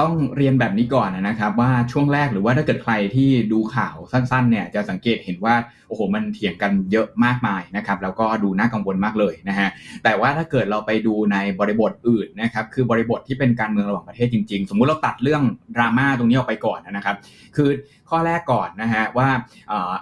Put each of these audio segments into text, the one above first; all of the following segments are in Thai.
ต้องเรียนแบบนี้ก่อนนะครับว่าช่วงแรกหรือว่าถ้าเกิดใครที่ดูข่าวสั้นๆเนี่ยจะสังเกตเห็นว่าโอ้โหมันเถียงกันเยอะมากมายนะครับแล้วก็ดูน่ากังวลมากเลยนะฮะแต่ว่าถ้าเกิดเราไปดูในบริบทอื่นนะครับคือบริบทที่เป็นการเมืองระหว่างประเทศจริงๆ สมมุติเราตัดเรื่องดราม่าตรงนี้ออกไปก่อนนะครับ คือ ข้อแรกก่อนนะฮะว่า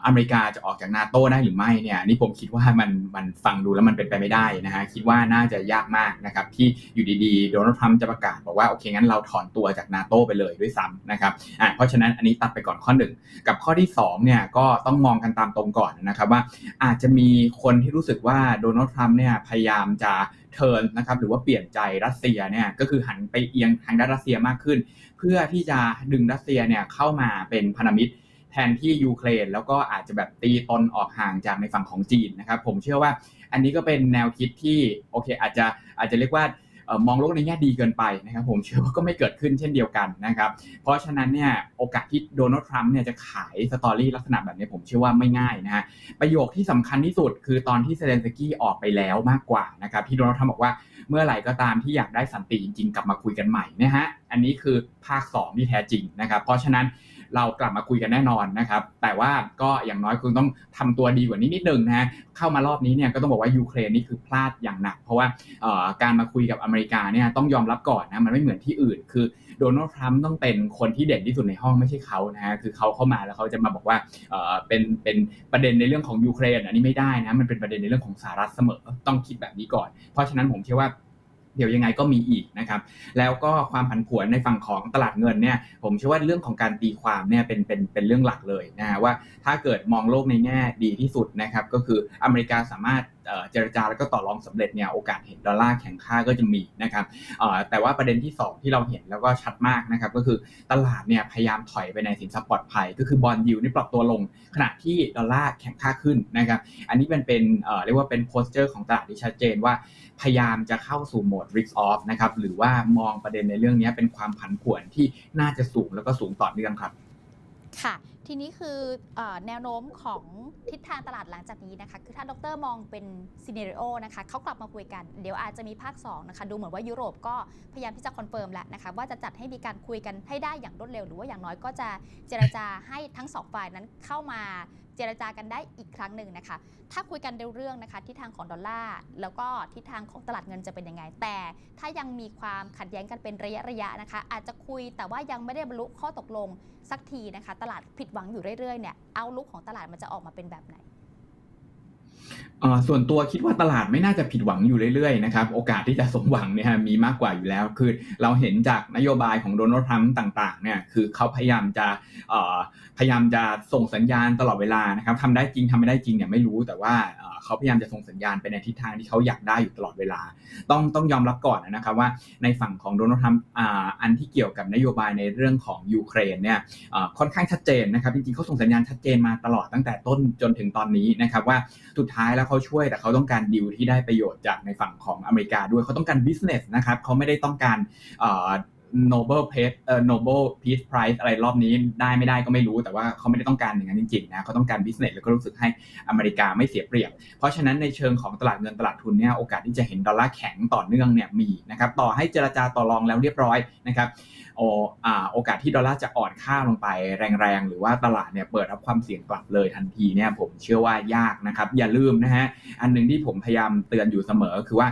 อเมริกาจะออกจากนาโตได้หรือไม่เนี่ยนี่ผมคิดว่ามันมันฟังดูแล้วมันเป็นไปไม่ได้นะฮะคิดว่าน่าจะยากมากนะครับที่อยู่ดีๆโดนัลด์ทรัมป์จะประกาศบอกว่าโอเคงั้นเราถอนตัวจากนาโตไปเลยด้วยซ้ำนะครับอ่าเพราะฉะนั้นอันนี้ตัดไปก่อนข้อหนึ่งกับข้อที่2เนี่ยก็ต้องมองกันตามตรงก่อนนะครับว่าอาจจะมีคนที่รู้สึกว่าโดนัลด์ทรัมป์เนี่ยพยายามจะเทิร์นนะครับหรือว่าเปลี่ยนใจรัสเซียเนี่ยก็คือหันไปเอียงทางด้านรัสเซียมากขึ้น เพื่อที่จะดึงรัสเซียเนี่ยเข้ามาเป็นพันธมิตร แทนที่ยูเครน แล้วก็อาจจะแบบตีตนออกห่างจากในฝั่งของจีนนะครับ ผมเชื่อว่าอันนี้ก็เป็นแนวคิดที่โอเคอาจจะอาจจะเรียกว่ามองโลกในแง่ดีเกินไปนะครับผมเชื่อว่าก็ไม่เกิดขึ้นเช่นเดียวกันนะครับ เพราะฉะนั้นเนี่ยโอกาสที่โดนัลด์ทรัมป์เนี่ยจะขายสตอรี่ลักษณะแบบนี้ผมเชื่อว่าไม่ง่ายนะฮะประโยคที่สำคัญที่สุดคือตอนที่เซเลนสกี้ออกไปแล้วมากกว่านะครับที่โดนัลด์ทรัมป์บอกว่า เมื่อไหร่ก็ตามที่อยากได้สันติจริงๆ กลับมาคุยกันใหม่นะฮะ อันนี้คือภาค2ที่แท้จริงนะครับ เพราะฉะนั้นเรากลับมาคุยกันแน่นอนนะครับ แต่ว่าก็อย่างน้อยคุณต้องทำตัวดีกว่านี้นิดนึงนะฮะ เข้ามารอบนี้เนี่ยก็ต้องบอกว่ายูเครนนี่คือพลาดอย่างหนัก เพราะว่าการมาคุยกับอเมริกาเนี่ยต้องยอมรับก่อนนะ มันไม่เหมือนที่อื่น คือ โดนัลด์ทรัมป์ต้องเป็นคนที่เด่นที่สุดในห้องไม่ใช่เขานะฮะคือเขาเข้ามาแล้วเขาจะมาบอกว่าเป็นเป็นประเด็นในเรื่องของยูเครนอันนี้ไม่ได้นะมันเป็นประเด็นในเรื่องของสหรัฐเสมอต้องคิดแบบนี้ก่อน เพราะฉะนั้นผมเชื่อว่าเดี๋ยวยังไงก็มีอีกนะครับ แล้วก็ความผันผวนในฝั่งของตลาดเงินเนี่ย ผมเชื่อว่าเรื่องของการตีความเนี่ยเป็นเป็นเป็นเรื่องหลักเลยนะฮะว่าถ้าเกิดมองโลกในแง่ดีที่สุดนะครับ ก็คืออเมริกาสามารถ เจรจาแล้วก็ต่อรองสำเร็จเนี่ยโอกาสเห็นดอลลาร์แข็งค่าก็จะมีนะครับแต่ว่าประเด็นที่ 2 ที่เราเห็นแล้วก็ชัดมากนะครับก็คือตลาดเนี่ยพยายามถอยไปในสินทรัพย์ปลอดภัย ก็คือบอลยูนี่ปรับตัวลง ขณะที่ดอลลาร์แข็งค่าขึ้นนะครับอันนี้เป็นเป็นเรียกว่าเป็นโพสเจอร์ของตลาดที่ชัดเจนว่าพยายามจะเข้าสู่โหมด risk off นะครับหรือว่ามองประเด็นในเรื่องนี้เป็นความผันผวนที่น่าจะสูงแล้วก็สูงต่อเนื่องครับ ค่ะ ทีนี้คืออแนวโน้มของทิศทางตลาดหลังจากนี้นะคะ คือถ้าดรมองเป็นซีเนริโอนะคะเขากลับมาคุยกัน เดี๋ยวอาจจะมีภาค 2 นะคะ ดูเหมือนว่ายุโรปก็พยายามที่จะคอนเฟิร์มแล้วนะคะ ว่าจะจัดให้มีการคุยกันให้ได้อย่างรวดเร็ว หรือว่าอย่างน้อยก็จะเจรจาให้ทั้งสองฝ่ายนั้นเข้ามา จรจากันได้อีกครั้งหนึ่งนะคะ ถ้าคุยกันเรื่องนะคะทิศทางของดอลลาร์แล้วก็ทิศทางของตลาดเงินจะเป็นยังไง แต่ถ้ายังมีความขัดแย้งกันเป็นระยะระยะนะคะ อาจจะคุยแต่ว่ายังไม่ได้บรรลุข้อตกลงสักทีนะคะ ตลาดผิดหวังอยู่เรื่อยๆเนี่ยเอาลุกของตลาดมันจะออกมาเป็นแบบไหน ส่วนตัวคิดว่าตลาดไม่น่าจะผิดหวังอยู่เรื่อยๆนะครับโอกาสที่จะสมหวังเนี่ยมีมากกว่าอยู่แล้ว คือเราเห็นจากนโยบายของโดนัลด์ทรัมป์ต่างๆเนี่ยคือเขาพยายามจะพยายามจะส่งสัญญาณตลอดเวลานะครับทำได้จริงทำไม่ได้จริงเนี่ยไม่รู้แต่ว่าเขาพยายามจะส่งสัญญาณไปในทิศทางที่เขาอยากได้อยู่ตลอดเวลา ต้องต้องยอมรับก่อนนะครับว่าในฝั่งของโดนัลด์ทรัมป์อันที่เกี่ยวกับนโยบายในเรื่องของยูเครนเนี่ยค่อนข้างชัดเจนนะครับจริงๆเขาส่งสัญญาณชัดเจนมาตลอดตั้งแต่ต้นจนถึงตอนนี้นะครับว่าสุดท้ายแล้วเขาช่วยแต่เขาต้องการดิวที่ได้ประโยชน์จากในฝั่งของอเมริกาด้วยเขาต้องการบิสเนสนะครับเขาไม่ได้ต้องการ Nobel Peace เอ่อ Nobel Peace Prize อะไรรอบนี้ได้ไม่ได้ก็ไม่รู้แต่ว่าเขาไม่ได้ต้องการอย่างนั้นจริงๆนะเขาต้องการบิสเนสแล้วก็รู้สึกให้อเมริกาไม่เสียเปรียบ เพราะฉะนั้นในเชิงของตลาดเงินตลาดทุนเนี่ยโอกาสที่จะเห็นดอลลาร์แข็งต่อเนื่องเนี่ยมีนะครับต่อให้เจรจาต่อรองแล้วเรียบร้อยนะครับ โอโอกาสที่ดอลลาร์จะอ่อนค่าลงไปแรงๆ หรือว่าตลาดเนี่ยเปิดรับความเสี่ยงกลับเลยทันทีเนี่ยผมเชื่อว่ายากนะครับ อย่าลืมนะฮะ อันหนึ่งที่ผมพยายามเตือนอยู่เสมอ คือว่า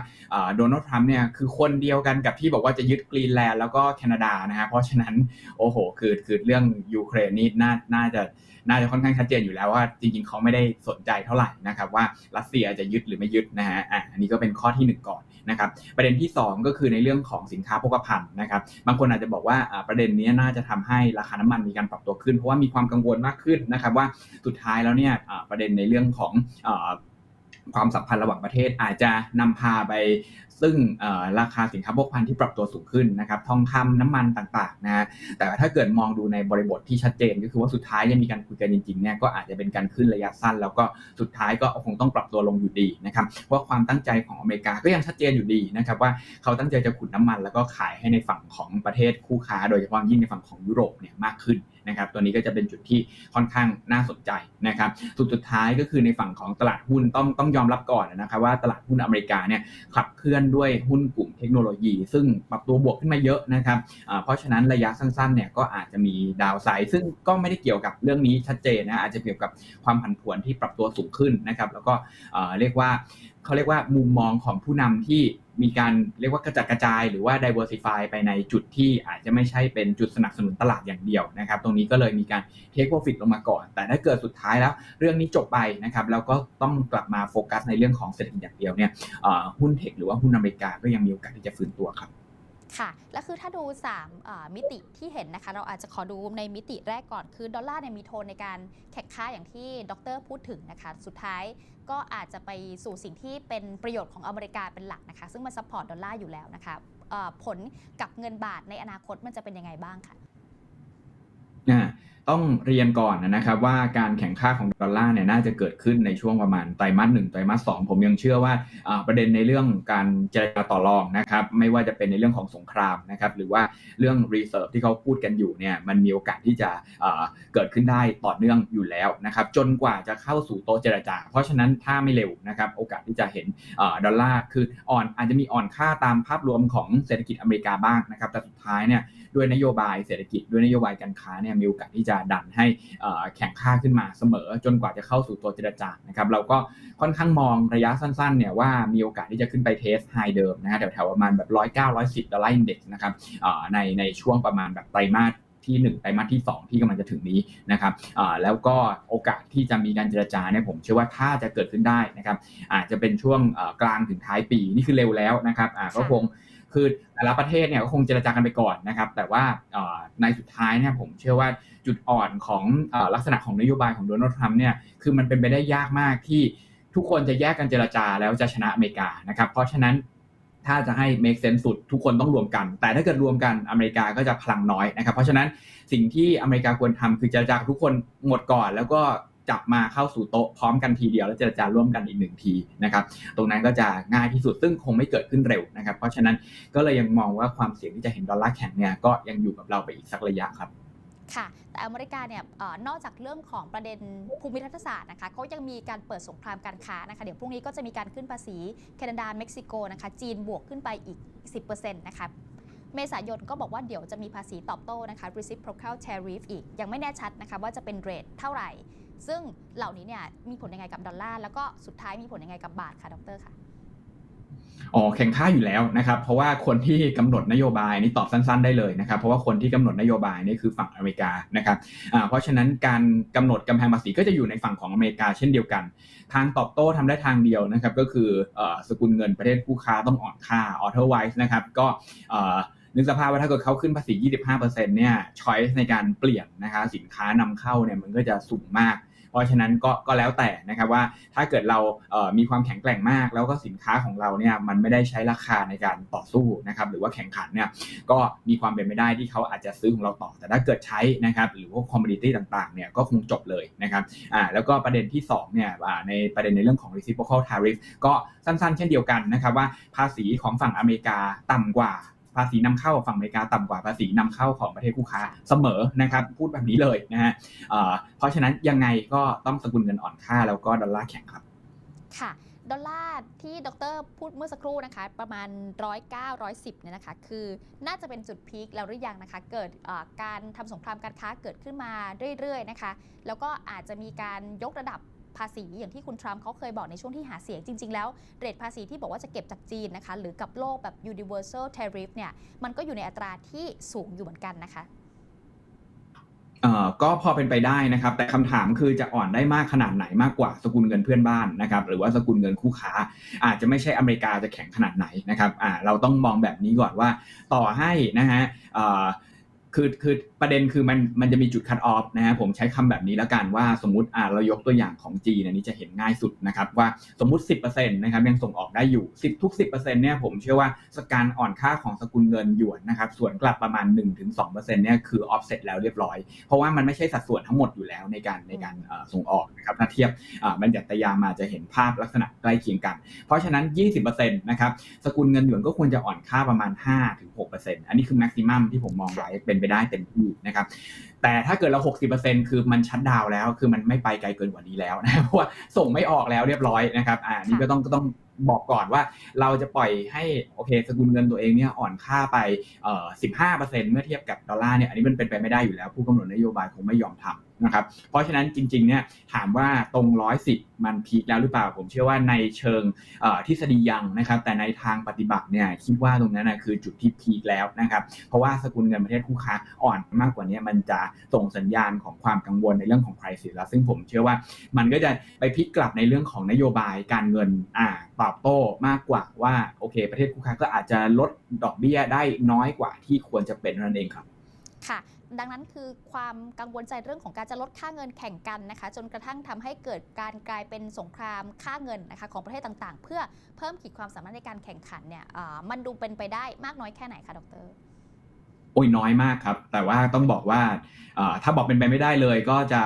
โดนัลด์ทรัมป์เนี่ยคือคนเดียวกันกับที่บอกว่าจะยึดกรีนแลนด์แล้วก็แคนาดานะฮะเพราะฉะนั้นโอ้โหคือคือเรื่องยูเครนนี่น่าน่าจะน่าจะค่อนข้างชัดเจนอยู่แล้วว่าจริงๆเขาไม่ได้สนใจเท่าไหร่นะครับว่ารัสเซียจะยึดหรือไม่ยึดนะฮะอะอันนี้ก็เป็นข้อที่ 1 ก่อน นะครับประเด็นที่ 2 ก็คือในเรื่องของสินค้าโภคภัณฑ์นะครับบางคนอาจจะบอกว่าประเด็นนี้น่าจะทำให้ราคาน้ำมันมีการปรับตัวขึ้น เพราะว่ามีความกังวลมากขึ้นนะครับว่าสุดท้ายแล้วเนี่ยประเด็นในเรื่องของความสัมพันธ์ระหว่างประเทศอาจจะนำพาไป ซึ่งราคาสินค้าโภคภัณฑ์ที่ปรับตัวสูงขึ้นนะครับทองคำน้ำมันต่างๆนะแต่ถ้าเกิดมองดูในบริบทที่ชัดเจน ก็คือว่าสุดท้ายยังมีการคุยกันจริงๆเนี่ยก็อาจจะเป็นการขึ้นระยะสั้น แล้วก็สุดท้ายก็คงต้องปรับตัวลงอยู่ดีนะครับเพราความตั้งใจของอเมริกาก็ยังชัดเจนอยู่ดีนะครับว่าเขาตั้งใจจะขุดน้ำมัน แล้วก็ขายให้ในฝั่งของประเทศคู่ค้า โดยเฉพาะยิ่งในฝั่งของยุโรปเนี่ยมากขึ้นนะครับตัวนี้ก็จะเป็นจุดที่ค่อนข้างน่าสนใจนะครับสุดสุดท้ายก็คือในฝั่งของตลาดหุ้นต้องต้องยอมรับก่อนนะครับว่าตลาดหุ้นอเมริกาเนี่ยขับเคลื่อนด้วยหุ้นกลุ่มเทคโนโลยี ซึ่งปรับตัวบวกขึ้นมาเยอะนะครับเพราะฉะนั้นระยะสั้นๆเนี่ยก็อาจจะมีดาวไซด์ซึ่งก็ไม่ได้เกี่ยวกับเรื่องนี้ชัดเจนนะอาจจะเกี่ยวกับความผันผวนที่ปรับตัวสูงขึ้นนะครับแล้วก็เรียกว่าเขาเรียกว่ามุมมองของผู้นำที่มีการเรียกว่ากระจัดกระจายหรือว่า diversify ไปในจุดที่อาจจะไม่ใช่เป็นจุดสนับสนุนตลาดอย่างเดียวนะครับ ตรงนี้ก็เลยมีการ take profit ลงมาก่อน แต่ถ้าเกิดสุดท้ายแล้ว เรื่องนี้จบไปนะครับแล้วก็ต้องกลับมาโฟกัสในเรื่องของเศรษฐกิจอย่างเดียวเนี่ยหุ้นเทคหรือว่าหุ้นอเมริกาก็ยังมีโอกาสที่จะฟื้นตัวครับ ค่ะและคือถ้าดู3อ่ามิติที่เห็นนะคะ เราอาจจะขอดูในมิติแรกก่อนคือดอลลาร์เนี่ยมีโทนในการแข่งข้าอย่างที่ดรพูดถึงนะคะ สุดท้ายก็อาจจะไปสู่สิ่งที่เป็นประโยชน์ของอเมริกาเป็นหลักนะคะ ซึ่งมันซัพพอร์ตดอลลาร์อยู่แล้วนะคะผลกับเงินบาทในอนาคตมันจะเป็นยังไงบ้างคะ่ะ ต้องเรียนก่อนนะครับว่าการแข่งค่าของดอลลาร์เนี่ยน่าจะเกิดขึ้นในช่วงประมาณไตรมาสหนึ่งไตรมาสสองผมยังเชื่อว่าประเด็นในเรื่องการเจรจาต่อรองนะครับไม่ว่าจะเป็นในเรื่องของสงครามนะครับหรือว่าเรื่องรีเซิร์ฟที่เขาพูดกันอยู่เนี่ยมันมีโอกาสที่จะเกิดขึ้นได้ต่อเนื่องอยู่แล้วนะครับจนกว่าจะเข้าสู่โต๊ะเจรจา เพราะฉะนั้นถ้าไม่เร็วนะครับโอกาสที่จะเห็นอดอลลาร์คืออ่อนอาจจะมีอ่อนค่าตามภาพรวมของเศรษฐกิจอเมริกาบ้างนะครับแต่สุดท้ายเนี่ย ด้วยนโยบายเศรษฐกิจด้วยนโยบายการค้าเนี่ยมีโอกาสที่จะดันให้แข่งค่าขึ้นมาเสมอ จนกว่าจะเข้าสู่ตัวเจรจานะครับเราก็ค่อนข้างมองระยะสั้นๆเนี่ยว่ามีโอกาสที่จะขึ้นไปเทสไฮเดิมนะฮะแถวๆประมาณแบบร้อยเก้าร้อยสิบดอลลาร์อินเด็กซ์นะครับในในช่วงประมาณแบบไตรมาสที่ 1 ไตรมาสที่ 2 ที่กำลังจะถึงนี้นะครับแล้วก็โอกาสที่จะมีการเจรจาเนี่ยผมเชื่อว่าถ้าจะเกิดขึ้นได้นะครับอาจจะเป็นช่วงกลางถึงท้ายปีนี่คือเร็วแล้วนะครับก็คง คือแต่ละประเทศเนี่ยก็คงเจรจากันไปก่อนนะครับ แต่ว่าในสุดท้ายเนี่ยผมเชื่อว่าจุดอ่อนของลักษณะของนโยบายของโดนัลด์ทรัมป์เนี่ยคือมันเป็นไปได้ยากมากที่ทุกคนจะแยกกันเจรจาแล้วจะชนะอเมริกานะครับ เพราะฉะนั้นถ้าจะให้ make sense สุดทุกคนต้องรวมกัน แต่ถ้าเกิดรวมกันอเมริกาก็จะพลังน้อยนะครับ เพราะฉะนั้นสิ่งที่อเมริกาควรทำคือเจรจากับทุกคนหมดก่อน แล้วก็ จับมาเข้าสู่โต๊ะพร้อมกันทีเดียว แล้วเจรจาร่วมกันอีกหนึ่งทีนะครับ ตรงนั้นก็จะง่ายที่สุดซึ่งคงไม่เกิดขึ้นเร็วนะครับ เพราะฉะนั้นก็เลยยังมองว่าความเสี่ยงที่จะเห็นดอลลาร์แข็งเนี่ยก็ยังอยู่กับเราไปอีกสักระยะครับค่ะแต่อเมริกาเนี่ยอนอกจากเรื่องของประเด็นภูมิรัฐศาสตร์นะคะเขายังมีการเปิดสงครามการค้านะคะเดี๋ยวพรุ่งนี้ก็จะมีการขึ้นภาษีแคนาดาเม็กซิโกนะคะจีนบวกขึ้นไปอีก 10%นะคะเมษายนก็บอกว่าเดี๋ยวจะมีภาษีตอบโต้นะคะ reciprocal tariff อีก ยังไม่แน่ชัดนะคะว่าจะเป็นเรทเท่าไหร่ ซึ่งเหล่านี้เนี่ยมีผลยังไงกับดอลลาร์แล้วก็สุดท้ายมีผลยังไงกับบาทค่ะดรค่ะอ๋อแข่งค่าอยู่แล้วนะครับ เพราะว่าคนที่กำหนดนโยบายนี่ตอบสั้น ๆได้เลยนะครับ เพราะว่าคนที่กำหนดนโยบายนี่คือฝั่งอเมริกานะครับอ่าเพราะฉะนั้นการกำหนดกำแพงภาษีก็จะอยู่ในฝั่งของอเมริกาเช่นเดียวกัน ทางตอบโต้ทำได้ทางเดียวนะครับ ก็คืออสกุลเงินประเทศคู่ค้าต้องอ่อนค่า otherwise นะครับก็เอ่อนึกสภาพว่าถ้าเกิดเขาขึ้นภาษี 25%เนี่ย choice ในการเปลี่ยนนะคะสินค้านำเข้าเนี่ยมันก็จะสูงมาก เพราะฉะนั้นก็ก็แล้วแต่นะครับว่าถ้าเกิดเรามีความแข็งแกร่งมาก แล้วก็สินค้าของเราเนี่ยมันไม่ได้ใช้ราคาในการต่อสู้นะครับหรือว่าแข่งขันเนี่ยก็มีความเป็นไปได้ที่เขาอาจจะซื้อของเราต่อ แต่ถ้าเกิดใช้นะครับหรือว่าคอมมูนิตี้ต่างๆเนี่ยก็คงจบเลยนะครับอ่าแล้วก็ประเด็นที่2เนี่ยอ่าในประเด็นในเรื่องของ reciprocal tariff ก็สั้นๆ เช่นเดียวกันนะครับว่าภาษีของฝั่งอเมริกาต่ำกว่า ภาษีนำเข้าฝั่งอเมริกาต่ำกว่าภาษีนำเข้าของประเทศคู่ค้าเสมอนะครับ พูดแบบนี้เลยนะฮะเอ่อเพราะฉะนั้นยังไงก็ต้องสกุลเงินอ่อนค่าแล้วก็ดอลลาร์แข็งครับ ค่ะดอลลาร์ที่ดรพูดเมื่อสักครู่นะคะ ประมาณ 109 110เนี่ยนะคะคือน่าจะเป็นจุดพีคแล้วหรือยังนะคะ เกิดเอ่อการทำสงครามการค้าเกิดขึ้นมาเรื่อยๆนะคะ แล้วก็อาจจะมีการยกระดับ ภาษีอย่างที่คุณทรัมป์เขาเคยบอกในช่วงที่หาเสียงจริง ๆ แล้วเรทภาษีที่บอกว่าจะเก็บจากจีนนะคะหรือกับโลกแบบ universal tariff เนี่ยมันก็อยู่ในอัตราที่สูงอยู่เหมือนกันนะคะก็พอเป็นไปได้นะครับ แต่คำถามคือจะอ่อนได้มากขนาดไหนมากกว่าสกุลเงินเพื่อนบ้านนะครับหรือว่าสกุลเงินคู่ค้า อาจจะไม่ใช่อเมริกาจะแข็งขนาดไหนนะครับเราต้องมองแบบนี้ก่อนว่าต่อให้นะฮะคือคือ ประเด็นคือมันมันจะมีจุดคัดออฟนะฮะผมใช้คำแบบนี้แล้วกันว่าสมมติอ่าเรายกตัวอย่างของจีนอันนี้จะเห็นง่ายสุดนะครับว่าสมมติ 10%นะครับยังส่งออกได้อยู่ 10 ทุก 10%เนี่ยผมเชื่อว่าสการอ่อนค่าของสกุลเงินหยวนนะครับส่วนกลับประมาณ 1-2%เนี่ยคือออฟเซ็ตแล้วเรียบร้อย เพราะว่ามันไม่ใช่สัดส่วนทั้งหมดอยู่แล้วในการในการส่งออกนะครับถ้าเทียบอ่าบัญญัติยามาจะเห็นภาพลักษณะใกล้เคียงกัน เพราะฉะนั้น 20%นะครับสกุลเงินหยวนก็ควรจะอ่อนค่าประมาณ 5-6%อันนี้คือแม็กซิมัมที่ผมมองไว้เป็นไปได้เต็มที่นะครับแต่ถ้าเกิดเรา 60%คือมันชัดดาวแล้ว คือมันไม่ไปไกลเกินกว่านี้แล้วนะเพราะว่าส่งไม่ออกแล้วเรียบร้อยนะครับอ่านี่ก็ต้องก็ต้องบอกก่อนว่าเราจะปล่อยให้โอเคสกุลเงินตัวเองเนี่ยอ่อนค่าไปเอ่อ15%เมื่อเทียบกับดอลลาร์เนี่ยอันนี้มันเป็นไปไม่ได้อยู่แล้ว ผู้กำหนดนโยบายคงไม่ยอมทำ นะครับ เพราะฉะนั้นจริงๆเนี่ยถามว่าตรง 110 มันพีคแล้วหรือเปล่า ผมเชื่อว่าในเชิงทฤษฎียังนะครับ แต่ในทางปฏิบัติเนี่ยคิดว่าตรงนั้นนะคือจุดที่พีคแล้วนะครับ เพราะว่าสกุลเงินประเทศคู่ค้าอ่อนมากกว่านี้มันจะส่งสัญญาณของความกังวลในเรื่องของ crisis แล้ว ซึ่งผมเชื่อว่ามันก็จะไปพลิกกลับในเรื่องของนโยบายการเงินอ่าตอบโต้มากกว่าว่าโอเค ประเทศคู่ค้าก็อาจจะลดดอกเบี้ยได้น้อยกว่าที่ควรจะเป็นนั่นเองครับ ค่ะ ดังนั้นคือความกังวลใจเรื่องของการจะลดค่าเงินแข่งกันนะคะ จนกระทั่งทำให้เกิดการกลายเป็นสงครามค่าเงินนะคะของประเทศต่างๆ เพื่อเพิ่มขีดความสามารถในการแข่งขันเนี่ยมันดูเป็นไปได้มากน้อยแค่ไหนคะดร โอ้ยน้อยมากครับ แต่ว่าต้องบอกว่าถ้าบอกเป็นไปไม่ได้เลยก็จะ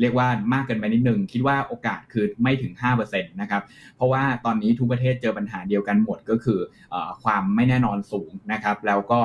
เรียกว่ามากเกินไปนิดนึง คิดว่าโอกาสคือไม่ถึง5%นะครับ เพราะว่าตอนนี้ทุกประเทศเจอปัญหาเดียวกันหมดก็คืออความไม่แน่นอนสูงนะครับ แล้วก็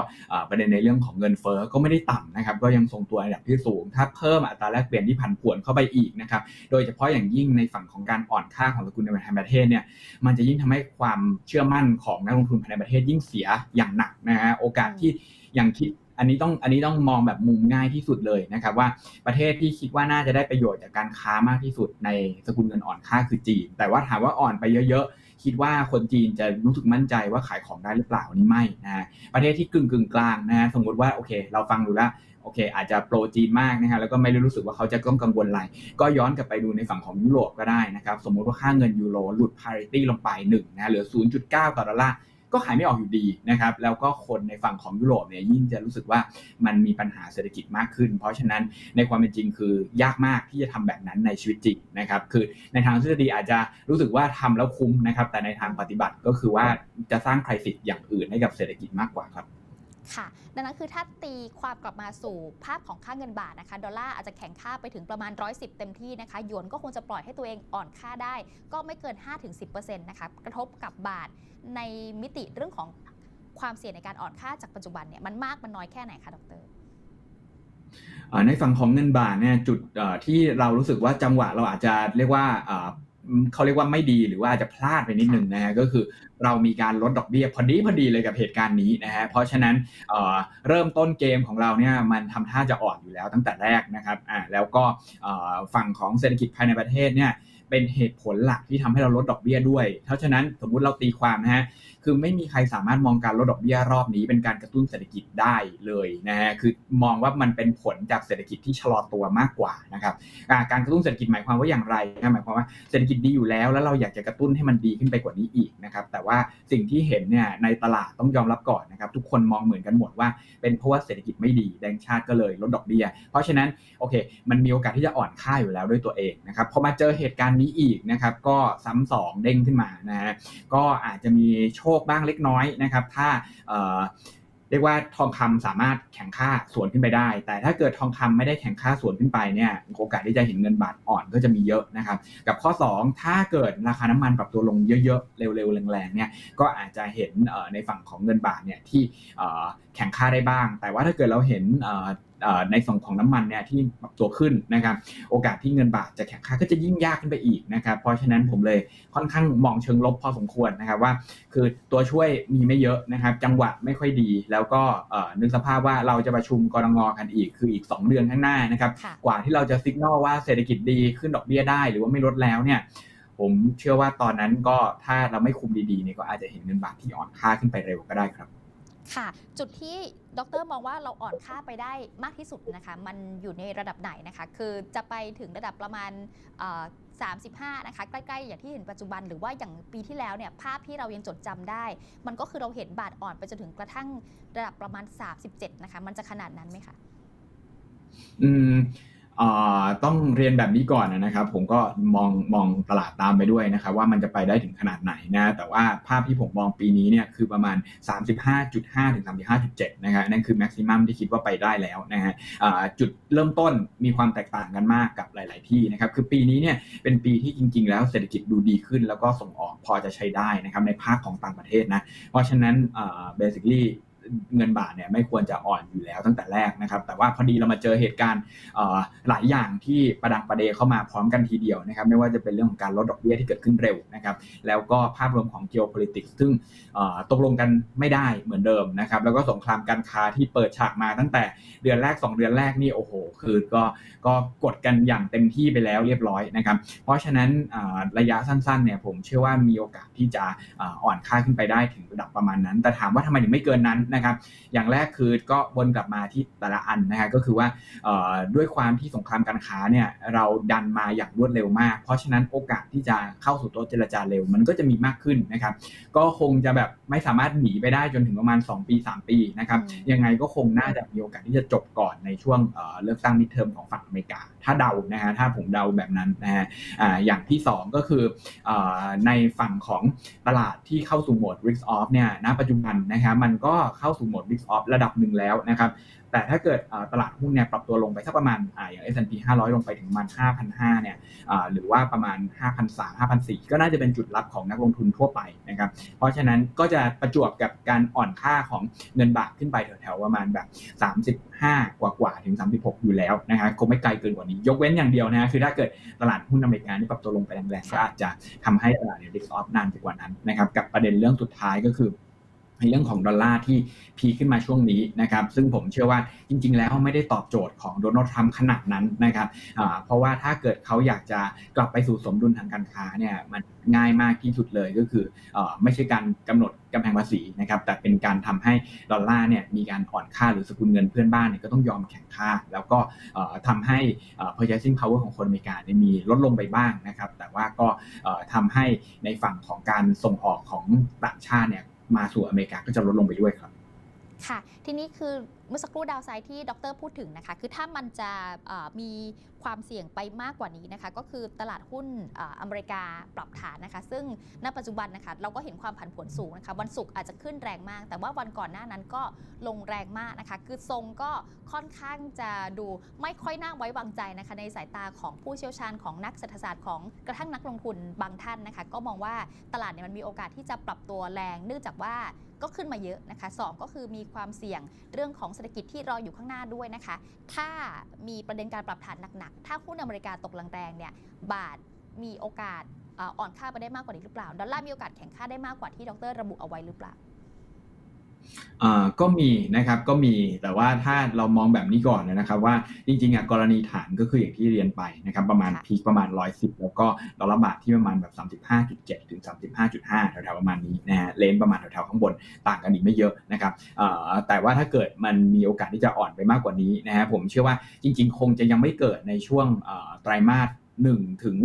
ประเด็นในเรื่องของเงินเฟ้อก็ไม่ได้ต่ำนะครับ ก็ยังทรงตัวระดับที่สูง ถ้าเพิ่มอัตราแลกเปลี่ยนที่ผันผวนเข้าไปอีกนะครับ โดยเฉพาะอย่างยิ่งในฝั่งของการอ่อนค่าของสกุลเงินภายในประเทศเนี่ย มันจะยิ่งทำให้ความเชื่อมั่นของนักลงทุนภายในประเทศยิ่งเสียอย่างหนักนะฮะ โอกาสที่ อย่างคิดอันนี้ต้องอันนี้ต้องมองแบบมุมง่ายที่สุดเลยนะครับว่าประเทศที่คิดว่าน่าจะได้ประโยชน์จากการค้ามากที่สุดในสกุลเงินอ่อนค่าคือจีน แต่ว่าถามว่าอ่อนไปเยอะๆ คิดว่าคนจีนจะรู้สึกมั่นใจว่าขายของได้หรือเปล่านี่ไม่นะประเทศที่กึ่งกึ่งกลางนะสมมติว่าโอเค เราฟังดูแล้วโอเค อาจจะโปรจีนมากนะฮะแล้วก็ไม่ได้รู้สึกว่าเขาจะต้องกังวลอะไร ก็ย้อนกลับไปดูในฝั่งของยุโรปก็ได้นะครับ สมมุติว่าค่าเงินยูโรหลุด parity ลงไป1นะเหลือ 0.9 ต่อดอลลาร์ ก็ขายไม่ออกอยู่ดีนะครับแล้วก็คนในฝั่งของยุโรปเนี่ยยิ่งจะรู้สึกว่ามันมีปัญหาเศรษฐกิจมากขึ้น เพราะฉะนั้นในความเป็นจริงคือยากมากที่จะทำแบบนั้นในชีวิตจริงนะครับคือในทางทฤษฎีอาจจะรู้สึกว่าทำแล้วคุ้มนะครับแต่ในทางปฏิบัติก็คือว่าจะสร้างใครสิทธิ์อย่างอื่นให้กับเศรษฐกิจมากกว่าครับ ค่ะ ดังนั้นคือถ้าตีความกลับมาสู่ภาพของค่าเงินบาทนะคะ ดอลลาร์อาจจะแข็งค่าไปถึงประมาณ 110 เต็มที่นะคะ หยวนก็คงจะปล่อยให้ตัวเองอ่อนค่าได้ ก็ไม่เกิน 5-10%นะคะ กระทบกับบาทในมิติเรื่องของความเสี่ยงในการอ่อนค่าจากปัจจุบันเนี่ยมันมากมันน้อยแค่ไหนคะดรเอ่อในฝั่งของเงินบาทเนี่ยจุดที่เรารู้สึกว่าจังหวะเราอาจจะเรียกว่าเขาเรียกว่าไม่ดีหรือว่าอาจจะพลาดไปนิดหนึ่งนะฮะก็คือ เรามีการลดดอกเบี้ยพอดีพอดีเลยกับเหตุการณ์นี้นะฮะเพราะฉะนั้นเเริ่มต้นเกมของเราเนี่ยมันทำท่าจะอ่อนอยู่แล้วตั้งแต่แรกนะครับอ่าแล้วก็ฝั่งของเศรษฐกิจภายในประเทศเนี่ยเป็นเหตุผลหลักที่ทำให้เราลดดอกเบี้ยด้วย เพราะฉะนั้นสมมุติเราตีความนะฮะ คือไม่มีใครสามารถมองการลดดอกเบี้ยรอบนี้เป็นการกระตุ้นเศรษฐกิจได้เลยนะฮะคือมองว่ามันเป็นผลจากเศรษฐกิจที่ชะลอตัวมากกว่านะครับการกระตุ้นเศรษฐกิจหมายความว่าอย่างไรนะหมายความว่าเศรษฐกิจดีอยู่แล้ว แล้วเราอยากจะกระตุ้นให้มันดีขึ้นไปกว่านี้อีกนะครับแต่ว่าสิ่งที่เห็นเนี่ยในตลาดต้องยอมรับก่อนนะครับทุกคนมองเหมือนกันหมดว่าเป็นเพราะว่าเศรษฐกิจไม่ดีแบงก์ชาติก็เลยลดดอกเบี้ยเพราะฉะนั้นโอเค มันมีโอกาสที่จะอ่อนค่าอยู่แล้วด้วยตัวเองนะครับพอมาเจอเหตุการณ์นี้อีกนะครับก็ซ้ำสองเด้งขึ้นมานะฮะก็อาจจะมีโชคบ้างเล็กน้อยนะครับ ถ้าเอ่อเรียกว่าทองคำสามารถแข่งค่าสวนขึ้นไปได้ แต่ถ้าเกิดทองคำไม่ได้แข่งค่าสวนขึ้นไปเนี่ยโอกาสที่จะเห็นเงินบาทอ่อนก็จะมีเยอะนะครับ กับข้อ 2 ถ้าเกิดราคาน้ำมันปรับตัวลงเยอะๆ เร็วๆแรงๆเนี่ยก็อาจจะเห็นในฝั่งของเงินบาทเนี่ยที่แข่งค่าได้บ้าง แต่ว่าถ้าเกิดเราเห็น ในส่วนของน้ำมันเนี่ยที่ปรับตัวขึ้นนะครับ โอกาสที่เงินบาทจะแข็งค่าก็จะยิ่งยากขึ้นไปอีกนะครับ เพราะฉะนั้นผมเลยค่อนข้างมองเชิงลบพอสมควรนะครับว่า คือตัวช่วยมีไม่เยอะนะครับ จังหวะไม่ค่อยดี แล้วก็เอ่อนึกสภาพว่าเราจะประชุมกรงงกันอีกคืออีก 2 เดือนข้างหน้านะครับค่ะกว่าที่เราจะสัญญาณว่าเศรษฐกิจดีขึ้นดอกเบี้ยได้ หรือว่าไม่ลดแล้วเนี่ยผมเชื่อว่าตอนนั้นก็ถ้าเราไม่คุมดีๆเนี่ยก็อาจจะเห็นเงินบาทที่อ่อนค่าขึ้นไปเร็วก็ได้ครับ ค่ะ จุดที่ดรมองว่าเราอ่อนค่าไปได้มากที่สุดนะคะ มันอยู่ในระดับไหนนะคะ คือจะไปถึงระดับประมาณ35 นะคะ ใกล้ๆ อย่างที่เห็นปัจจุบันหรือว่าอย่างปีที่แล้วเนี่ยภาพที่เรายังจดจำได้ มันก็คือเราเห็นบาทอ่อนไปจนถึงกระทั่งระดับประมาณ 37 นะคะ มันจะขนาดนั้นไหมคะ อืม ต้องเรียนแบบนี้ก่อนนะครับ ผมก็มองมองตลาดตามไปด้วยนะครับ ว่ามันจะไปได้ถึงขนาดไหนนะแต่ว่าภาพที่ผมมองปีนี้เนี่ยคือประมาณ 35.5 ถึง 35.7 นะครับนั่นคือแม็กซิมัมที่คิดว่าไปได้แล้วนะฮะจุดเริ่มต้นมีความแตกต่างกันมากกับหลาย ๆ ที่นะครับ คือปีนี้เนี่ยเป็นปีที่จริง ๆ แล้วเศรษฐกิจดูดีขึ้น แล้วก็ส่งออกพอจะใช้ได้นะครับในภาคของต่างประเทศนะเพราะฉะนั้นเอ่อ basically เงินบาทเนี่ยไม่ควรจะอ่อนอยู่แล้วตั้งแต่แรกนะครับ แต่ว่าพอดีเรามาเจอเหตุการณ์หลายอย่างที่ประดังประเดเข้ามาพร้อมกันทีเดียวนะครับ ไม่ว่าจะเป็นเรื่องของการลดดอกเบี้ยที่เกิดขึ้นเร็วนะครับ แล้วก็ภาพรวมของ geopolitics ซึ่งตกลงกันไม่ได้เหมือนเดิมนะครับ แล้วก็สงครามการค้าที่เปิดฉากมาตั้งแต่เดือนแรก 2 เดือนแรกนี่โอ้โห คือก็ก็กดกันอย่างเต็มที่ไปแล้วเรียบร้อยนะครับ เพราะฉะนั้นระยะสั้นๆเนี่ยผมเชื่อว่ามีโอกาสที่จะอ่อ่อนค่าขึ้นไปได้ถึงระดับประมาณนั้น แต่ถามว่าทำไมถึงไม่เกินนั้นนะครับ อย่างแรกคือก็วนกลับมาที่แต่ละอันนะฮะก็คือว่าเอ่อด้วยความที่สงครามการค้าเนี่ยเราดันมาอย่างรวดเร็วมาก เพราะฉะนั้นโอกาสที่จะเข้าสู่โต๊ะเจรจาเร็ว มันก็จะมีมากขึ้นนะครับ ก็คงจะแบบไม่สามารถหนีไปได้จนถึงประมาณ 2 ปี 3 ปีนะครับอืมยังไงก็คงน่าจะมีโอกาสที่จะจบก่อนในช่วงเอ่อเลือกตั้งมิดเทอมของฝั่งอเมริกา ถ้าเดานะฮะถ้าผมเดาแบบนั้นนะฮะอ่าอย่างที่ 2 ก็คือเอ่อในฝั่งของตลาดที่เข้าสู่โหมด risk off เนี่ยณปัจจุบันนะครับมันก็เข้าสู่โหมด risk off ระดับหนึ่งแล้วนะครับแต่ถ้าเกิดตลาดหุ้นเนี่ยปรับตัวลงไปสักประมาณอ่าอย่าง S&P 500 ลงไปถึงประมาณ 5,500เนี่ยหรือว่าประมาณ 5,300 5,400 ก็น่าจะเป็นจุดรับของนักลงทุนทั่วไปนะครับเพราะฉะนั้นก็จะประจวบกับการอ่อนค่าของเงินบาทขึ้นไปแถวๆประมาณแบบ 35 กว่าๆถึง 36 อยู่แล้วนะฮะคงไม่ไกลเกินกว่านี้ ยกเว้นอย่างเดียวนะคือถ้าเกิดตลาดหุ้นอเมริกานี่ปรับตัวลงไปแรงๆก็อาจจะทำให้ตลาดเนี่ย risk off นานไปกว่านั้นนะครับกับประเด็นเรื่องสุดท้ายก็คือ ในเรื่องของดอลลาร์ที่พีขึ้นมาช่วงนี้นะครับซึ่งผมเชื่อว่าจริง ๆ แล้วไม่ได้ตอบโจทย์ของโดนัลด์ทรัมป์ขนาดนั้นนะครับเพราะว่าถ้าเกิดเขาอยากจะกลับไปสู่สมดุลทางการค้าเนี่ยมันง่ายมากที่สุดเลยก็คืออไม่ใช่การกำหนดกำแพงภาษีนะครับแต่เป็นการทำให้ดอลลาร์เนี่ยมีการอ่อนค่าหรือสกุลเงินเพื่อนบ้านเนี่ยก็ต้องยอมแข่งค่า แล้วก็เอ่อทำให้ purchasing power ของคนอเมริกาเนี่ยมีลดลงไปบ้างนะครับแต่ว่าก็เอ่อทำให้ในฝั่งของการส่งออกของต่างชาติเนี่ย มาสู่อเมริกาก็จะลดลงไปด้วยครับ ค่ะ ทีนี้คือ เมื่อสักครู่ดาวไซด์ที่ดรพูดถึงนะคะ คือถ้ามันจะมีความเสี่ยงไปมากกว่านี้นะคะ ก็คือตลาดหุ้นออเมริกาปรับฐานนะคะ ซึ่งณปัจจุบันนะคะเราก็เห็นความผันผวนสูงนะคะ วันศุกร์อาจจะขึ้นแรงมาก แต่ว่าวันก่อนหน้านั้นก็ลงแรงมากนะคะ คือทรงก็ค่อนข้างจะดูไม่ค่อยน่าไว้วางใจนะคะ ในสายตาของผู้เชี่ยวชาญของนักเศรษฐศาสตร์ของกระทั่งนักลงทุนบางท่านนะคะ ก็มองว่าตลาดเนี่ยมันมีโอกาสที่จะปรับตัวแรง เนื่องจากว่าก็ขึ้นมาเยอะนะคะสองก็คือมีความเสี่ยงเรื่องของเศรษฐกิจที่รออยู่ข้างหน้าด้วยนะคะ ถ้ามีประเด็นการปรับฐานหนักๆ ถ้าหุ้นอเมริกาตกแรงๆเนี่ยบาทมีโอกาสอ่ออ่อนค่าไปได้มากกว่านี้หรือเปล่า ดอลลาร์มีโอกาสแข็งค่าได้มากกว่าที่ดรระบุเอาไว้หรือเปล่า อ่าก็มีนะครับก็มีแต่ว่าถ้าเรามองแบบนี้ก่อนนะครับ ว่าจริงๆอะกรณีฐานก็คืออย่างที่เรียนไปนะครับ ประมาณค่ะพีคประมาณ 110 แล้วก็ดอลลาร์บาทที่ประมาณแบบ 35.7 ถึง 35.5 แถวๆประมาณนี้นะฮะเลนประมาณแถวๆข้างบนต่างกันอีกไม่เยอะนะครับเอ่อแต่ว่าถ้าเกิดมันมีโอกาสที่จะอ่อนไปมากกว่านี้นะฮะผมเชื่อว่าจริง ๆ คงจะยังไม่เกิดในช่วงเอ่อไตรมาสหนึ่งถึง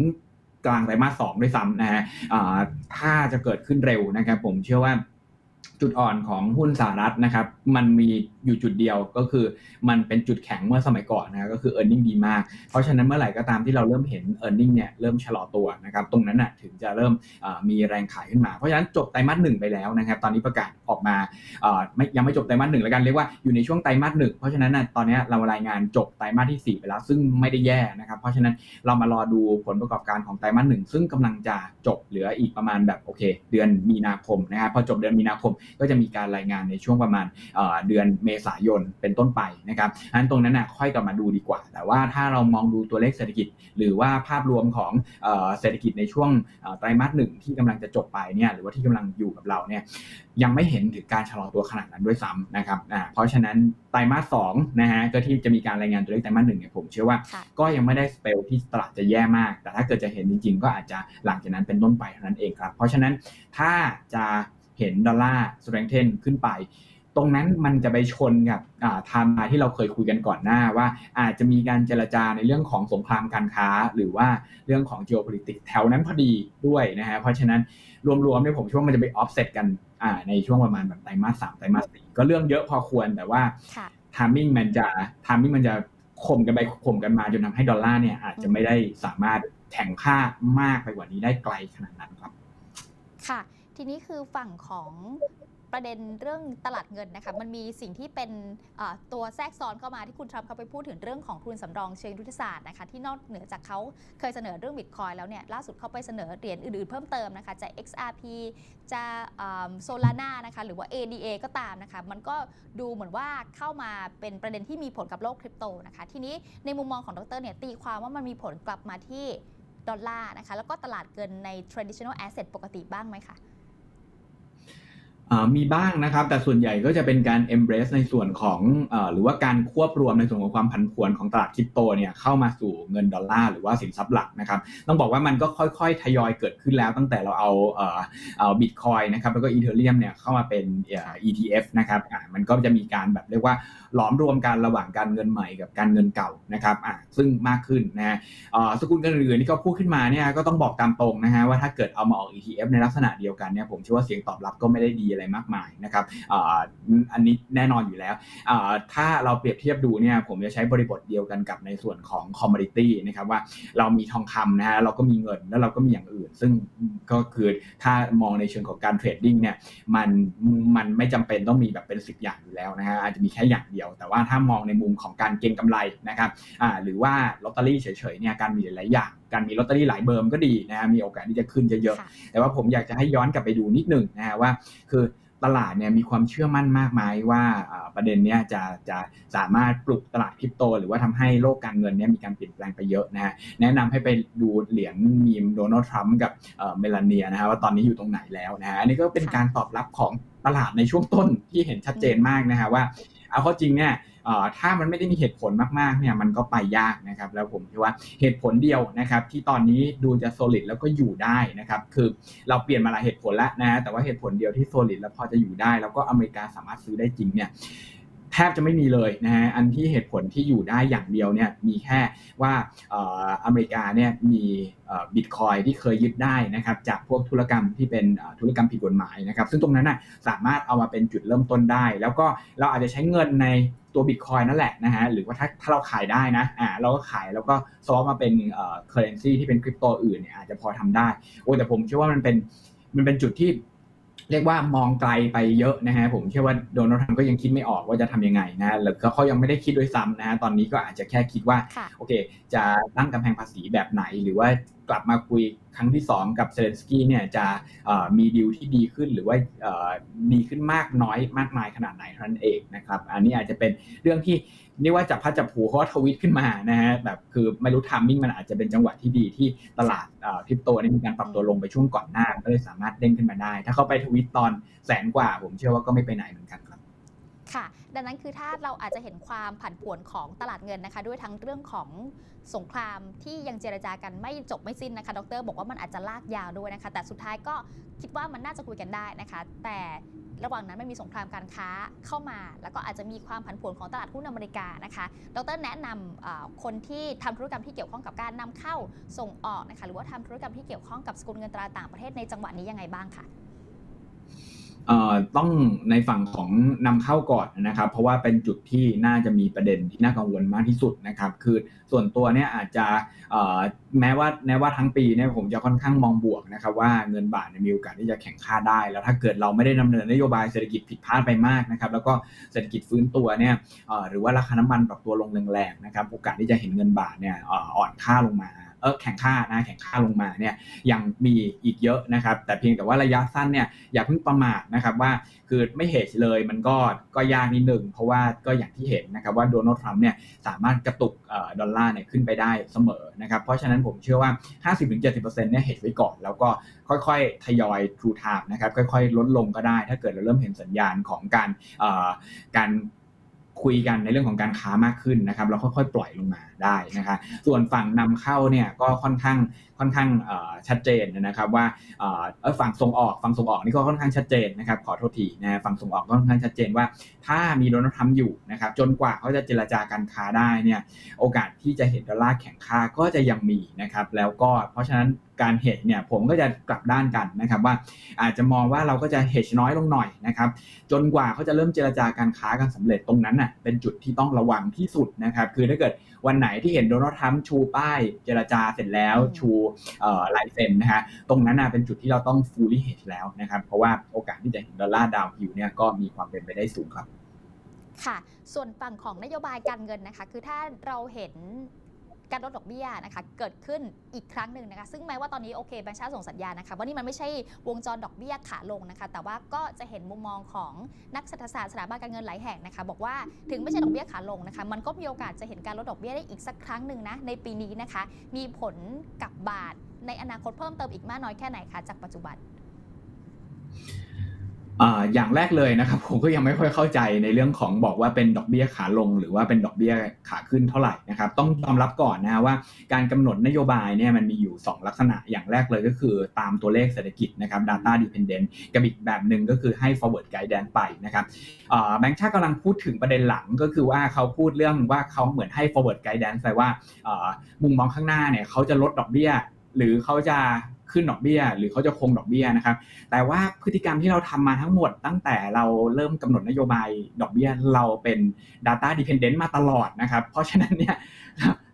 กลางไตรมาสสองด้วยซ้ำนะฮะอ่าถ้าจะเกิดขึ้นเร็วนะครับ ผมเชื่อว่า จุดอ่อนของหุ้นสหรัฐนะครับ มันมี อยู่จุดเดียวก็คือมันเป็นจุดแข็งเมื่อสมัยก่อนนะก็คือ e a r n i n g ดีมาก เพราะฉะนั้นเมื่อไหร่ก็ตามที่เราเริ่มเห็น e a r n i n g เนี่ยเริ่มชะลอตัวนะครับตรงนั้นน่ะถึงจะเริ่มมีแรงขายขึ้นมา เพราะฉะนั้นจบไตรมาสหนึ่งไปแล้วนะครับตอนนี้ประกาศออกมาไม่ยังไม่จบไตรมาสหนึ่งแล้วกันเรียกว่าอยู่ในช่วงไตรมาสหนึ่งเพราะฉะนั้นน่ะตอนนี้เรารายงานจบไตรมาสที่สี่ไปแล้ว ซึ่งไม่ได้แย่นะครับเพราะฉะนั้นเรามารอดูผลประกอบการของไตรมาสหนึ่งซึ่งกำลังจะจบเหลืออีกประมาณแบบโอเค เดือนมีนาคมนะครับพอจบเดือนมีนาคมก็จะมีการรายงานในช่วงประมาณเดือนเมษายนเป็นต้นไปนะครับอันตรงนั้นนะค่อยกลับมาดูดีกว่า แต่ว่าถ้าเรามองดูตัวเลขเศรษฐกิจ หรือว่าภาพรวมของเอ่อเศรษฐกิจในช่วงเอ่อไตรมาสหนึ่งที่กำลังจะจบไปเนี่ยหรือว่าที่กำลังอยู่กับเราเนี่ยยังไม่เห็นถึงการชะลอตัวขนาดนั้นด้วยซ้ำนะครับอ่าเพราะฉะนั้นไตรมาสสองนะฮะก็ที่จะมีการรายงานตัวเลขไตรมาสหนึ่งเนี่ยผมเชื่อว่าค่ะก็ยังไม่ได้สเปลที่ตลาดจะแย่มาก แต่ถ้าเกิดจะเห็นจริง ๆ ก็อาจจะหลังจากนั้นเป็นต้นไปเท่านั้นเองครับ เพราะฉะนั้นถ้าจะเห็นดอลลาร์สเตรนเทนขึ้นไป ตรงนั้นมันจะไปชนกับไทม์ไลน์ที่เราเคยคุยกันก่อนหน้าว่า อาจจะมีการเจรจาในเรื่องของสงครามการค้า หรือว่าเรื่องของ geopolitics แถวนั้นพอดีด้วยนะฮะเพราะฉะนั้นรวมๆเนี่ยผมเชื่อว่ามันจะไป offset กันอ่าในช่วงประมาณแบบไตรมาสสามไตรมาสสี่ก็เรื่องเยอะพอควรแต่ว่าค่ะทามมิ่งมันจะทามมิ่งมันจะข่มกันไปข่มกันมาจนทำให้ดอลลาร์เนี่ยอาจจะไม่ได้สามารถแข่งค่ามากไปกว่านี้ได้ไกลขนาดนั้นครับ ค่ะ ทีนี้คือฝั่งของ ประเด็นเรื่องตลาดเงินนะคะมันมีสิ่งที่เป็นตัวแทรกซ้อนเข้ามาที่คุณทรัมป์เขาไปพูดถึงเรื่องของทุนสำรองเชิงยุทธศาสตร์นะคะที่นอกเหนือจากเขาเคยเสนอเรื่องบิตคอยแล้วเนี่ยล่าสุดเขาไปเสนอเหรียญอื่นๆเพิ่มเติมนะคะจะ XRP จะโซลาร่านะคะหรือว่า ADA ก็ตามนะคะมันก็ดูเหมือนว่าเข้ามาเป็นประเด็นที่มีผลกับโลกคริปโตนะคะทีนี้ในมุมมองของดรเนี่ยตีความว่ามันมีผลกลับมาที่ดอลลาร์นะคะแล้วก็ตลาดเงินใน traditional asset ปกติบ้างไหมคะ มีบ้างนะครับ แต่ส่วนใหญ่ก็จะเป็นการ embrace ในส่วนของอหรือว่าการควบรวมในส่วนของความผันผวนของตลาดคริปโตเนี่ยเข้ามาสู่เงินดอลลาร์หรือว่าสินทรัพย์หลักนะครับ ต้องบอกว่ามันก็ค่อยๆ ทยอยเกิดขึ้นแล้วตั้งแต่เราเอาเอาบิตคอยนะครับแล้วก็อีเทเรียมเนี่ยเข้ามาเป็น ETF นะครับมันก็จะมีการแบบเรียกว่าหลอมรวมกันระหว่างการเงินใหม่กับการเงินเก่านะครับซึ่งมากขึ้นนะฮะสกุลเงินอื่นที่เขาพูดขึ้นมาเนี่ยก็ต้องบอกตามตรงนะฮะว่าถ้าเกิดเอามาออก ETF ในลักษณะเดียวกันเนี่ยผมเชื่อว่าเสียงตอบรับก็ไม่ได้ดีอะไรมากมายนะครับเอ่ออันนี้แน่นอนอยู่แล้วเอ่อถ้าเราเปรียบเทียบดูเนี่ยผมจะใช้บริบทเดียวกันกับในส่วนของ commodity นะครับว่าเรามีทองคำนะฮะเราก็มีเงินแล้วเราก็มีอย่างอื่น ซึ่งก็คือถ้ามองในเชิงของการเทรดดิ้งเนี่ยมันมันไม่จำเป็นต้องมีแบบเป็น 10 อย่างอยู่แล้วนะฮะอาจจะมีแค่อย่างเดียว แต่ว่าถ้ามองในมุมของการเก็งกำไรนะครับอ่าหรือว่าลอตเตอรี่เฉยๆเนี่ยการมีหลายๆอย่างการมีลอตเตอรี่หลายเบอร์มนก็ดีนะฮะมีโอกาสที่จะขึ้นเยอะค่ะๆ แต่ว่าผมอยากจะให้ย้อนกลับไปดูนิดหนึ่งนะฮะว่า คือ ตลาดเนี่ยมีความเชื่อมั่นมากไหมว่าประเด็นเนี้ยจะจะสามารถปลุกตลาดคริปโต หรือว่าทำให้โลกการเงินเนี่ยมีการเปลี่ยนแปลงไปเยอะนะฮะแนะนำให้ไปดูเหรียญมีมโดนัลด์ทรัมป์กับเอ่อเมลานีนะฮะว่าตอนนี้อยู่ตรงไหนแล้วนะฮะอันนี้ก็เป็นการตอบรับของตลาดในช่วงต้นที่เห็นชัดเจนมากนะฮะว่า เอาข้อจริงเนี่ย ถ้ามันไม่ได้มีเหตุผลมากๆเนี่ยมันก็ไปยากนะครับ แล้วผมคิดว่าเหตุผลเดียวนะครับ ที่ตอนนี้ดูจะ solid แล้วก็อยู่ได้นะครับ คือเราเปลี่ยนมาหลายเหตุผลแล้วนะแต่ว่าเหตุผลเดียวที่ solid แล้วพอจะอยู่ได้ แล้วก็อเมริกาสามารถซื้อได้จริงเนี่ยแทบจะไม่มีเลยนะฮะอันที่เหตุผลที่อยู่ได้อย่างเดียวเนี่ยมีแค่ว่าอเมริกาเนี่ยมีบิตคอยที่เคยยึดได้นะครับจากพวกธุรกรรมที่เป็นธุรกรรมผิดกฎหมายนะครับ ซึ่งตรงนั้นน่ะสามารถเอามาเป็นจุดเริ่มต้นได้ แล้วก็เราอาจจะใช้เงินใน ตัวบิตคอยนั่นแหละนะฮะหรือว่าถ้าถ้าเราขายได้นะอ่าเราก็ขายแล้วก็ซอฟมาเป็นเอ่อเคอร์เรนซีที่เป็นคริปโตอื่นเนี่ยอาจจะพอทำได้โอ้แต่ผมเชื่อว่ามันเป็นมันเป็นจุดที่เรียกว่ามองไกลไปเยอะนะฮะผมเชื่อว่าโดนัลด์ทรัมป์ก็ยังคิดไม่ออกว่าจะทำยังไงนะหรือเขายังไม่ได้คิดด้วยซ้ำนะฮะตอนนี้ก็อาจจะแค่คิดว่าค่ะโอเค จะตั้งกำแพงภาษีแบบไหนหรือว่า กลับมาคุยครั้งที่ 2 กับเซเลนสกี้เนี่ยจะมีดีลที่ดีขึ้นหรือว่าดีขึ้นมากน้อยมากมายขนาดไหนเท่านั้นเองนะครับ อันนี้อาจจะเป็นเรื่องที่เรียกว่าจับพัดจับผูเขาก็ทวิตขึ้นมานะฮะแบบคือไม่รู้ทามมิ่งมันอาจจะเป็นจังหวะที่ดีที่ตลาดคริปโตนี่มีการปรับตัวลงไปช่วงก่อนหน้าก็เลยสามารถเด้งขึ้นมาได้ ถ้าเขาไปทวิตตอนแสนกว่า ผมเชื่อว่าก็ไม่ไปไหนเหมือนกัน ค่ะ ดังนั้นคือถ้าเราอาจจะเห็นความผันผวนของตลาดเงินนะคะ ด้วยทั้งเรื่องของสงครามที่ยังเจรจากันไม่จบไม่สิ้นนะคะ ดร บอกว่ามันอาจจะลากยาวด้วยนะคะ แต่สุดท้ายก็คิดว่ามันน่าจะคุยกันได้นะคะ แต่ระหว่างนั้นไม่มีสงครามการค้าเข้ามา แล้วก็อาจจะมีความผันผวนของตลาดหุ้นอเมริกานะคะ ดรแนะนำคนที่ทำธุรกรรมที่เกี่ยวข้องกับการนำเข้าส่งออกนะคะ หรือว่าทำธุรกรรมที่เกี่ยวข้องกับสกุลเงินตราต่างประเทศในจังหวะนี้ยังไงบ้างคะเอ่อ ต้องในฝั่งของนำเข้าก่อนนะครับ เพราะว่าเป็นจุดที่น่าจะมีประเด็นที่น่ากังวลมากที่สุดนะครับ คือส่วนตัวเนี่ยอาจจะแม้ว่าแม้ว่าทั้งปีเนี่ยผมจะค่อนข้างมองบวกนะครับ ว่าเงินบาทมีโอกาสที่จะแข่งค่าได้ แล้วถ้าเกิดเราไม่ได้ดำเนินนโยบายเศรษฐกิจผิดพลาดไปมากนะครับ แล้วก็เศรษฐกิจฟื้นตัวเนี่ยหรือว่าราคาน้ำมันปรับตัวลงแรงๆนะครับ โอกาสที่จะเห็นเงินบาทเนี่ยอ่อนค่าลงมา อแข่งค่านะแข่งค่าลงมาเนี่ยยังมีอีกเยอะนะครับแต่เพียงแต่ว่าระยะสั้นเนี่ยอย่าเพิ่งประมาทนะครับว่าคือไม่เหตุเลยมันก็ก็ยากนิดหนึ่งเพราะว่าก็อย่างที่เห็นนะครับว่าโดนัลด์ทรัมป์เนี่ยสามารถกระตุกดอลลาร์เนี่ยขึ้นไปได้เสมอนะครับเพราะฉะนั้นผมเชื่อว่า 50-70%เนี่ยเหตุไว้ก่อน แล้วก็ค่อยๆทยอย true time นะครับค่อยๆ ลดลงก็ได้ ถ้าเกิดเราเริ่มเห็นสัญญาณของการการ คุยกันในเรื่องของการค้ามากขึ้นนะครับเราค่อยๆปล่อยลงมาได้นะครับส่วนฝั่งนำเข้าเนี่ยก็ค่อนข้างค่อนข้างชัดเจนนะครับว่าฝั่งส่งออกฝั่งส่งออกนี่ก็ค่อนข้างชัดเจนนะครับขอโทษทีนะฝั่งส่งออกก็ค่อนข้างชัดเจนว่า ถ้ามีโดนัลด์ทรัมป์อยู่นะครับจนกว่าเขาจะเจรจาการค้าได้เนี่ยโอกาสที่จะเห็นดอลลาร์แข็งค่าก็จะยังมีนะครับแล้วก็เพราะฉะนั้นการ hedge เนี่ยผมก็จะกลับด้านกันนะครับว่าอาจจะมองว่าเราก็จะ hedge น้อยลงหน่อยนะครับจนกว่าเขาจะเริ่มเจรจาการค้ากันสำเร็จตรงนั้นน่ะเป็นจุดที่ต้องระวังที่สุดนะครับคือถ้าเกิดวันไหนที่เห็นโดนัลด์ทรัมป์ชูป้ายเจรจาเสร็จแล้วอืมชูเอ่อลายเซ็นนะฮะตรงนั้นน่ะเป็นจุดที่เราต้อง fully hedge แล้วนะครับเพราะว่าโอกาสที่จะเห็นดอลลาร์ดาวน์ฮิลเนี่ยก็มีความเป็นไปได้สูงครับค่ะ ส่วนฝั่งของนโยบายการเงินนะคะ คือถ้าเราเห็น การลดดอกเบี้ยนะคะเกิดขึ้นอีกครั้งหนึ่งนะคะซึ่งแม้ว่าตอนนี้โอเคแบงก์ชาติส่งสัญญาณนะคะว่านี่มันไม่ใช่วงจรดอกเบี้ยขาลงนะคะแต่ว่าก็จะเห็นมุมมองของนักเศรษฐศาสตร์สถาบันการเงินหลายแห่งนะคะบอกว่าถึงไม่ใช่ดอกเบี้ยขาลงนะคะมันก็มีโอกาสจะเห็นการลดดอกเบี้ยได้อีกสักครั้งหนึ่งนะในปีนี้นะคะมีผลกับบาทในอนาคตเพิ่มเติมอีกมากน้อยแค่ไหนคะจากปัจจุบัน อย่างแรกเลยนะครับผมก็ยังไม่ค่อยเข้าใจในเรื่องของบอกว่าเป็นดอกเบี้ยขาลง หรือว่าเป็นดอกเบี้ยขาขึ้นเท่าไหร่นะครับต้องยอมรับก่อนนะว่าการกำหนดนโยบายเนี่ยมันมีอยู่ 2 ลักษณะอย่างแรกเลยก็คือตามตัวเลขเศรษฐกิจนะครับ data dependent กับอีกแบบหนึ่งก็คือให้ forward guidance ไปนะครับแบงค์ชาติกำลังพูดถึงประเด็นหลังก็คือว่าเขาพูดเรื่องว่าเขาเหมือนให้ forward guidance ไปว่ามุมมองข้างหน้าเนี่ยเขาจะลดดอกเบี้ยหรือเขาจะ ขึ้นดอกเบี้ย หรือเขาจะคงดอกเบี้ยนะครับ แต่ว่าพฤติกรรมที่เราทำมาทั้งหมด ตั้งแต่เราเริ่มกำหนดนโยบายดอกเบี้ยเราเป็น Data Dependent มาตลอดนะครับ เพราะฉะนั้นเนี่ย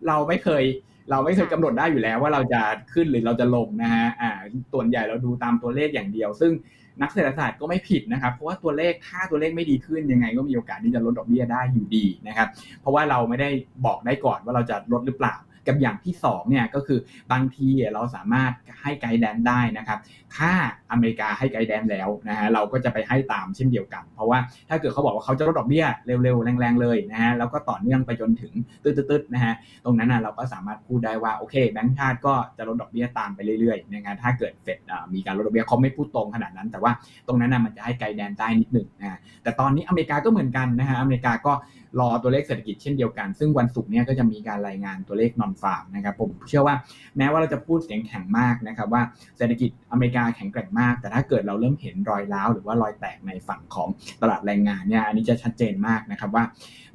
เราไม่เคยเราไม่เคยกำหนดได้อยู่แล้วว่าเราจะขึ้นหรือเราจะลงนะฮะอ่าส่วนใหญ่เราดูตามตัวเลขอย่างเดียว ซึ่งนักเศรษฐศาสตร์ก็ไม่ผิดนะครับ เพราะว่าตัวเลขถ้าตัวเลขไม่ดีขึ้นยังไงก็มีโอกาสที่จะลดดอกเบี้ยได้อยู่ดีนะครับ เพราะว่าเราไม่ได้บอกได้ก่อนว่าเราจะลดหรือเปล่า กับอย่างที่สองเนี่ยก็คือบางทีเราสามารถให้ไกด์แดนได้นะครับ ถ้าอเมริกาให้ไกด์แดนแล้วนะฮะเราก็จะไปให้ตามเช่นเดียวกัน เพราะว่าถ้าเกิดเขาบอกว่าเขาจะลดดอกเบี้ยเร็วๆ แรงๆ เลยนะฮะแล้วก็ต่อเนื่องไปจนถึงตืดๆนะฮะตรงนั้นนะเราก็สามารถพูดได้ว่าโอเคแบงก์ชาติก็จะลดดอกเบี้ยตามไปเรื่อยๆนะฮะถ้าเกิดเฟดมีการลดดอกเบี้ยเขาไม่พูดตรงขนาดนั้น แต่ว่าตรงนั้นนะมันจะให้ไกด์แดนได้นิดหนึ่งนะฮะแต่ตอนนี้อเมริกาก็เหมือนกันนะฮะอเมริกาก็ รอตัวเลขเศรษฐกิจเช่นเดียวกัน ซึ่งวันศุกร์เนี่ยก็จะมีการรายงานตัวเลขนอนฟาร์มนะครับผมเชื่อว่าแม้ว่าเราจะพูดเสียงแข็งมากนะครับว่าเศรษฐกิจอเมริกาแข็งแกร่งมาก แต่ถ้าเกิดเราเริ่มเห็นรอยร้าวหรือว่ารอยแตกในฝั่งของตลาดแรงงานเนี่ยอันนี้จะชัดเจนมากนะครับว่า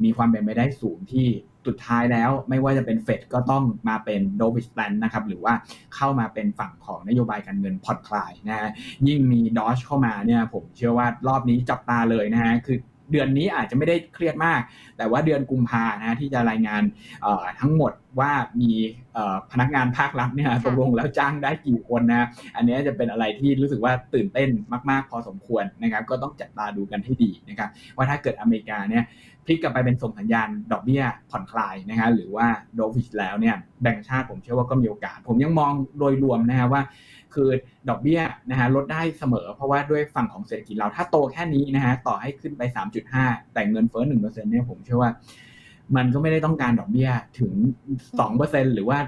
มีความเป็นไปได้สูงที่สุดท้ายแล้วไม่ว่าจะเป็นเฟดก็ต้องมาเป็นโดวิสแ a นนะครับหรือว่าเข้ามาเป็นฝั่งของนโยบายการเงินผ่อนคลายนะฮะยิ่งมีดอชเข้ามาเนี่ยผมเชื่อว่ารอบนี้จับตาเลยนะฮะคือ เดือนนี้อาจจะไม่ได้เครียดมาก แต่ว่าเดือนกุมภานะฮะที่จะรายงานเอ่อทั้งหมดว่ามีเอ่อพนักงานภาครัฐเนี่ยตกลงแล้วจ้างได้กี่คนนะอันนี้จะเป็นอะไรที่รู้สึกว่าตื่นเต้นมาก ๆ พอสมควรนะครับ ก็ต้องจับตาดูกันให้ดีนะครับว่าถ้าเกิดอเมริกาเนี่ยพลิกกลับไปเป็นส่งสัญญาณดอกเบี้ยผ่อนคลายนะฮะหรือว่าโดฟิชแล้วเนี่ยแบ่งก์ชาติผมเชื่อว่าก็มีโอกาส ผมยังมองโดยรวมนะฮะว่า คือดอกเบี้ยนะฮะลดได้เสมอ เพราะว่าด้วยฝั่งของเศรษฐกิจเราถ้าโตแค่นี้นะฮะต่อให้ขึ้นไป 3.5 แต่เงินเฟ้อ1%เนี่ยผมเชื่อว่า มันก็ไม่ได้ต้องการดอกเบี้ยถึง 2%หรือว่า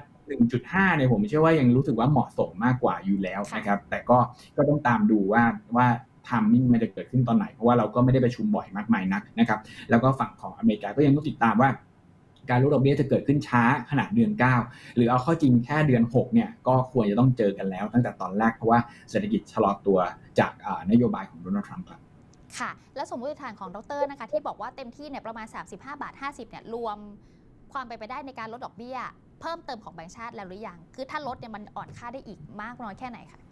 1.5เนี่ยผมเชื่อว่ายังรู้สึกว่าเหมาะสมมากกว่าอยู่แล้วนะครับแต่ก็ก็ต้องตามดูว่าว่าทามมิ่งมันจะเกิดขึ้นตอนไหน เพราะว่าเราก็ไม่ได้ประชุมบ่อยมากมายนักนะครับ แล้วก็ฝั่งของอเมริกาก็ยังต้องติดตามว่า การลดดอกเบี้ยจะเกิดขึ้นช้าขนาดเดือน 9 หรือเอาข้อจริงแค่เดือน6เนี่ยก็ควรจะต้องเจอกันแล้ว ตั้งแต่ตอนแรกเพราะว่าเศรษฐกิจชะลอตัวจากนโยบายของโดนัลด์ทรัมป์ครับค่ะ และสมมติฐานของดรนะคะที่บอกว่าเต็มที่เนี่ยประมาณ 35 บาท 50เนี่ยรวมความไปไปได้ในการลดดอกเบี้ย เพิ่มเติมของแบงก์ชาติแล้วหรือยังคือถ้าลดเนี่ยมันอ่อนค่าได้อีกมากน้อยแค่ไหนคะอ่า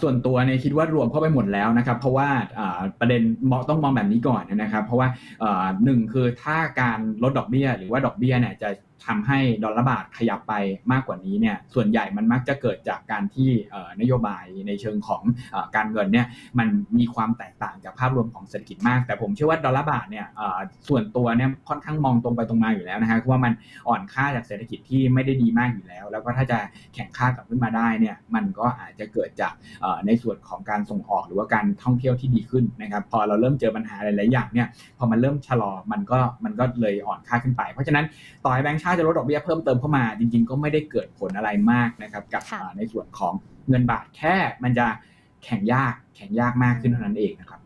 ส่วนตัวเนี่ยคิดว่ารวมเข้าไปหมดแล้วนะครับ เพราะว่าอ่าประเด็นมองต้องมองแบบนี้ก่อนนะครับ เพราะว่าอ่าหนึ่งคือถ้าการลดดอกเบี้ย หรือว่าดอกเบี้ยเนี่ยจะ ทำให้ดอลลาร์บาทขยับไปมากกว่านี้เนี่ยส่วนใหญ่มันมักจะเกิดจากการที่นโยบายในเชิงของอการเงินเนี่ยมันมีความแตกต่างจากภาพรวมของเศรษฐกิจมาก แต่ผมเชื่อว่าดอลลาร์บาทเนี่ยส่วนตัวเนี่ยค่อนข้างมองตรงไปตรงมาอยู่แล้วนะฮะเพราะว่ามันอ่อนค่าจากเศรษฐกิจที่ไม่ได้ดีมากอยู่แล้ว แล้วก็ถ้าจะแข่งค่ากลับขึ้นมาได้เนี่ยมันก็อาจจะเกิดจากในส่วนของการส่งออกหรือว่าการท่องเที่ยวที่ดีขึ้นนะครับพอเราเริ่มเจอปัญหาหลายๆอย่างเนี่ยพอมันเริ่มชะลอมันก็มันก็เลยอ่อนค่าขึ้นไป เพราะฉะนั้นต่อให้แบงก์ชาติจะลดดอกเบี้ยเพิ่มเติมเข้ามา จริง ๆ ก็ไม่ได้เกิดผลอะไรมากนะครับ กับค่ะอ่าในส่วนของเงินบาทแค่มันจะแข่งยากแข่งยากมากขึ้นเท่านั้นเองนะครับ